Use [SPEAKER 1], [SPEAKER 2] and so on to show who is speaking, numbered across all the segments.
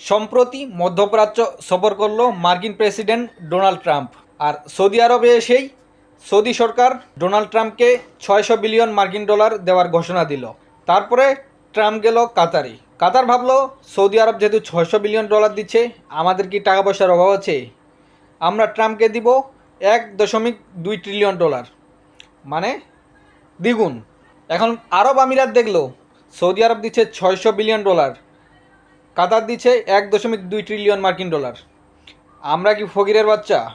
[SPEAKER 1] সম্প্রতি মধ্যপ্রাচ্য সফর করল মার্কিন প্রেসিডেন্ট ডোনাল্ড ট্রাম্প। আর সৌদি আরবে এসেই সৌদি সরকার ডোনাল্ড ট্রাম্পকে ছয়শো বিলিয়ন মার্কিন ডলার দেওয়ার ঘোষণা দিল। তারপরে ট্রাম্প গেল কাতারে। কাতার ভাবলো, সৌদি আরব যেহেতু ছয়শো বিলিয়ন ডলার দিচ্ছে, আমাদের কি টাকা পয়সার অভাব আছে? আমরা ট্রাম্পকে দিব এক দশমিক দুই ট্রিলিয়ন ডলার। মানে দ্বিগুণ। এখন আরব আমিরাত দেখল, সৌদি আরব দিচ্ছে ছয়শো বিলিয়ন ডলার। কাতার দিচ্ছে এক দশমিক দুই ট্রিলিয়ন মার্কিন ডলার। আমরা কি ফকিরের বাচ্চা?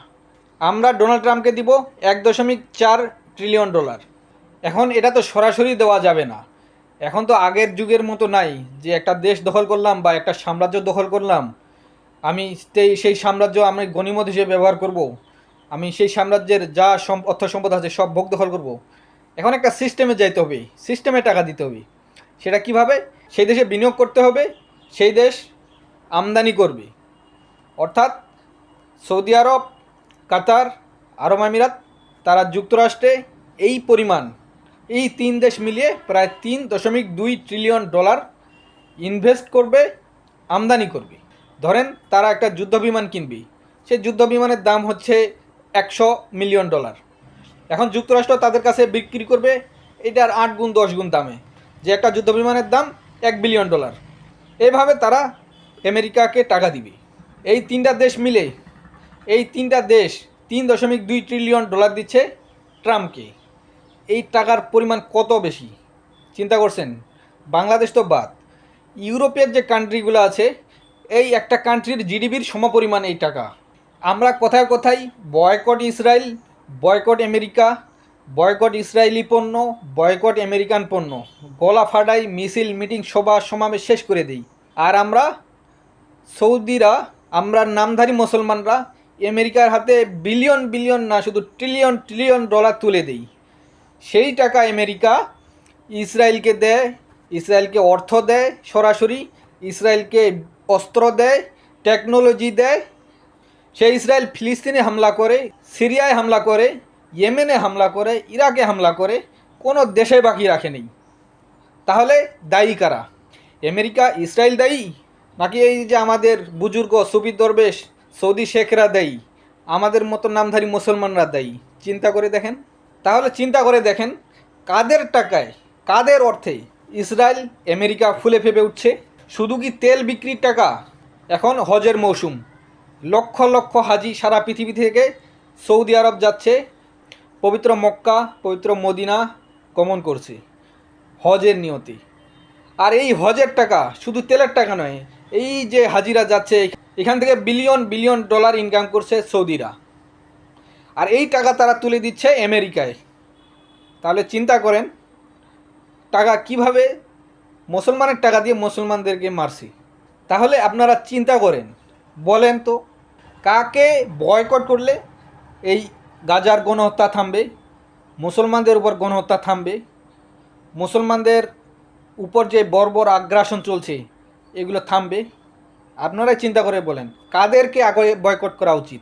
[SPEAKER 1] আমরা ডোনাল্ড ট্রাম্পকে দিব এক দশমিক চার ট্রিলিয়ন ডলার। এখন এটা তো সরাসরি দেওয়া যাবে না। এখন তো আগের যুগের মতো নাই যে একটা দেশ দখল করলাম বা একটা সাম্রাজ্য দখল করলাম। আমি সেই সেই সাম্রাজ্য আমি গণিমত হিসেবে ব্যবহার করব। আমি সেই সাম্রাজ্যের যা অর্থ সম্পদ আছে সব ভোগ দখল করব। এখন একটা সিস্টেমে যাইতে হবে। সিস্টেমে টাকা দিতে হবে। সেটা কীভাবে? সেই দেশে বিনিয়োগ করতে হবে। সেই দেশ আমদানি করবে। অর্থাৎ সৌদি আরব, কাতার, আরব আমিরাত তারা যুক্তরাষ্ট্রে এই পরিমাণ, এই তিন দেশ মিলিয়ে প্রায় তিন দশমিক দুই ট্রিলিয়ন ডলার ইনভেস্ট করবে, আমদানি করবে। ধরেন তারা একটা যুদ্ধ বিমান কিনবে। সেই যুদ্ধ বিমানের দাম হচ্ছে একশো মিলিয়ন ডলার। এখন যুক্তরাষ্ট্র তাদের কাছে বিক্রি করবে, এটার আট গুণ দশ গুণ দামে। যে একটা যুদ্ধ বিমানের দাম এক বিলিয়ন ডলার। এইভাবে তারা আমেরিকাকে টাকা দিবে। এই তিনটা দেশ মিলে, এই তিনটা দেশ তিন দশমিক দুই ট্রিলিয়ন ডলার দিচ্ছে ট্রাম্পকে। এই টাকার পরিমাণ কত বেশি? চিন্তা করছেন? বাংলাদেশ তো বাদ। ইউরোপের যে কান্ট্রিগুলো আছে, এই একটা কান্ট্রির জিডিপির সমপরিমাণ এই টাকা। আমরা কোথায় কোথায় boycott Israel boycott America boycott Israeli পণ্য, বয়কট আমেরিকান পণ্য। গলা ফাটাই মিছিল, মিটিং, সভা, সমাবেশ শেষ করে দিই। আর আমরা, সৌদিরা, আমরা নামধারী মুসলমানরা, আমেরিকার হাতে বিলিয়ন বিলিয়ন না, শুধু ট্রিলিয়ন ট্রিলিয়ন ডলার তুলে দেই। সেই টাকা আমেরিকা ইসরায়েলকে দেয়, ইসরায়েলকে অর্থ দেয় সরাসরি, ইসরায়েলকে অস্ত্র দেয়, টেকনোলজি দেয়। সেই ইসরায়েল ফিলিস্তিনে হামলা করে, সিরিয়ায় হামলা করে ইয়েমেনে হামলা করে, ইরাকে হামলা করে, কোনো দেশে বাকি রাখেনি তাহলে দায়ী কারা? আমেরিকা, ইসরায়েল দায়ী? নাকি এই যে আমাদের বুজুর্গ সুবিদ দরবেশ, সৌদি শেখরা দায়ী? আমাদের মতো নামধারী মুসলমানরা দায়ী? চিন্তা করে দেখেন। তাহলে চিন্তা করে দেখেন, কাদের টাকায়, কাদের অর্থে ইসরায়েল আমেরিকা ফুলে ফেপে উঠছে? শুধু কি তেল বিক্রির টাকা? এখন হজের মৌসুম। লক্ষ লক্ষ হাজি সারা পৃথিবী থেকে সৌদি আরব যাচ্ছে পবিত্র মক্কা, পবিত্র মদিনা গমন করছি। হজের নিয়তি। আর এই হজের টাকা শুধু তেলের টাকা নয়, এই যে হাজিরা যাচ্ছে, এখান থেকে বিলিয়ন বিলিয়ন ডলার ইনকাম করছে সৌদিরা। আর এই টাকা তারা তুলে দিচ্ছে আমেরিকায়। তাহলে চিন্তা করেন, টাকা কীভাবে মুসলমানের টাকা দিয়ে মুসলমানদেরকে মারছি? তাহলে আপনারা চিন্তা করেন, বলেন তো, কাকে বয়কট করলে এই গাজার গণহত্যা থামবে, মুসলমানদের উপর গণহত্যা থামবে, মুসলমানদের উপর যে বর্বর আগ্রাসন চলছে, এগুলো থামবে। আপনারাই চিন্তা করে বলেন, কাদেরকে আগে বয়কট করা উচিত?